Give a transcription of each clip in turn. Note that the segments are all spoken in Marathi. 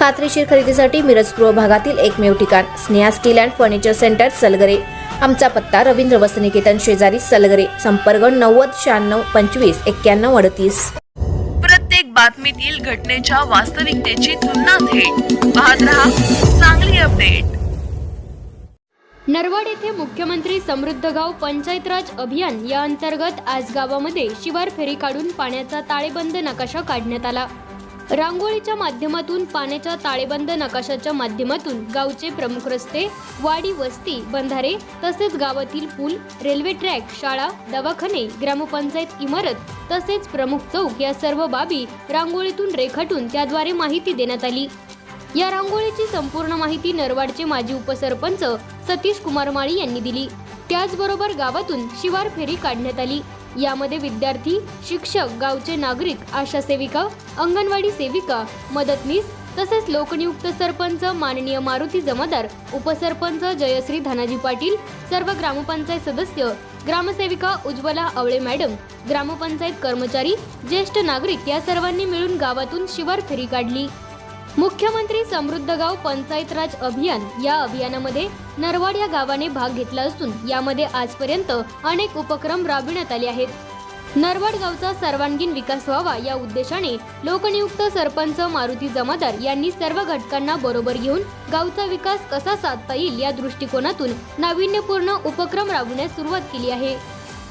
खात्रीशीर खरेदीसाठी मिरज पूर्व भागातील एकमेव ठिकाण Sneha steel and furniture centre Salgare. आमचा पत्ता रवींद्र वसनिकेतन शेजारी सलगरे संपर्क नव्वद शहाण्णव पंचवीस एक्क्याण्णव अडतीस. प्रत्येक बातमीतील घटनेच्या वास्तविकतेची तुलना थेट. पाहत रहा चांगली अपडेट. नरवाड येथे मुख्यमंत्री समृद्ध गाव पंचायत राज अभियान या अंतर्गत आज गावामध्ये शिवार फेरी काढून पाण्याचा ताळेबंद नकाशा काढण्यात आला. रांगोळीच्या माध्यमातून पाण्याच्या ताळेबंद नकाशाच्या माध्यमातून गावचे प्रमुख रस्ते वाडी वस्ती बंधारे तसेच गावातील पूल रेल्वे ट्रॅक शाळा दवाखाने ग्रामपंचायत इमारत तसेच प्रमुख चौक या सर्व बाबी रांगोळीतून रेखाटून त्याद्वारे माहिती देण्यात आली. या रांगोळीची संपूर्ण माहिती नरवाडचे माजी उपसरपंच सतीश कुमार माळी यांनी दिली. त्याचबरोबर गावातून शिवार फेरी काढण्यात आली. यामध्ये विद्यार्थी शिक्षक गावचे नागरिक आशा सेविका अंगणवाडी सेविका मदतनीस तसेच लोकनियुक्त सरपंच माननीय मारुती जमादार उपसरपंच जयश्री धनाजी पाटील सर्व ग्रामपंचायत सदस्य ग्रामसेविका उज्ज्वला आवळे मॅडम ग्रामपंचायत कर्मचारी ज्येष्ठ नागरिक या सर्वांनी मिळून गावातून शिवार फेरी काढली. मुख्यमंत्री समृद्ध गाव पंचायत राज अभियान या अभियानामध्ये नरवाड या गावाने भाग घेतला असून यामध्ये आजपर्यंत अनेक उपक्रम राबविण्यात आले आहेत. नरवाड गावचा सर्वांगीण विकास व्हावा या उद्देशाने लोकनियुक्त सरपंच मारुती जमादार यांनी सर्व घटकांना बरोबर घेऊन गावचा विकास कसा साधता येईल या दृष्टिकोनातून नाविन्यपूर्ण उपक्रम राबवण्यास सुरुवात केली आहे.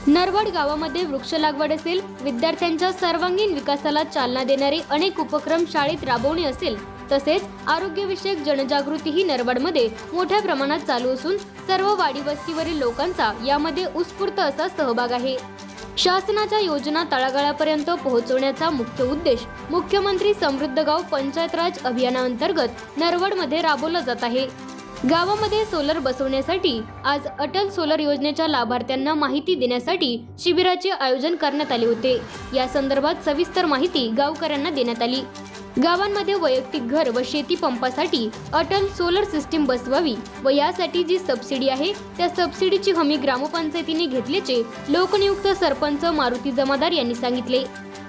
नरवाड गावामध्ये वृक्ष लागवड असेल विद्यार्थ्यांच्या सर्वांगीण विकासाला चालना देणारे अनेक उपक्रम शाळेत राबवणे असेल तसेच आरोग्यविषयक जनजागृतीही नरवाडमध्ये मोठ्या प्रमाणात चालू असून सर्व वाडी वस्तीवरील लोकांचा यामध्ये उत्स्फूर्त असा सहभाग आहे. शासनाच्या योजना तळागाळापर्यंत पोहोचवण्याचा मुख्य उद्देश मुख्यमंत्री समृद्ध गाव पंचायत राज अभियानाअंतर्गत नरवडमध्ये राबवला जात आहे. गावामध्ये सोलर बसवण्यासाठी आज अटल सोलर योजनेच्या लाभार्थ्यांना माहिती देण्यासाठी शिबिराचे आयोजन करण्यात आले होते. या संदर्भात सविस्तर माहिती गावकऱ्यांना देण्यात आली. गावांमध्ये वैयक्तिक घर व शेती पंपासाठी अटल सोलर सिस्टीम बसवावी व यासाठी जी सबसिडी आहे त्या सबसिडीची हमी ग्रामपंचायतीने घेतल्याचे लोकनियुक्त सरपंच मारुती जमादार यांनी सांगितले.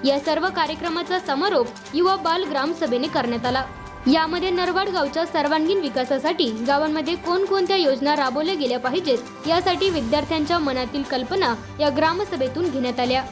या सर्व कार्यक्रमाचा समारोप युवा बाल ग्रामसभेने करण्यात आला. यामध्ये नरवाड गावच्या सर्वांगीण विकासासाठी गावांमध्ये कोणकोणत्या योजना राबवल्या गेल्या पाहिजेत यासाठी विद्यार्थ्यांच्या मनातील कल्पना या ग्रामसभेतून घेण्यात आल्या.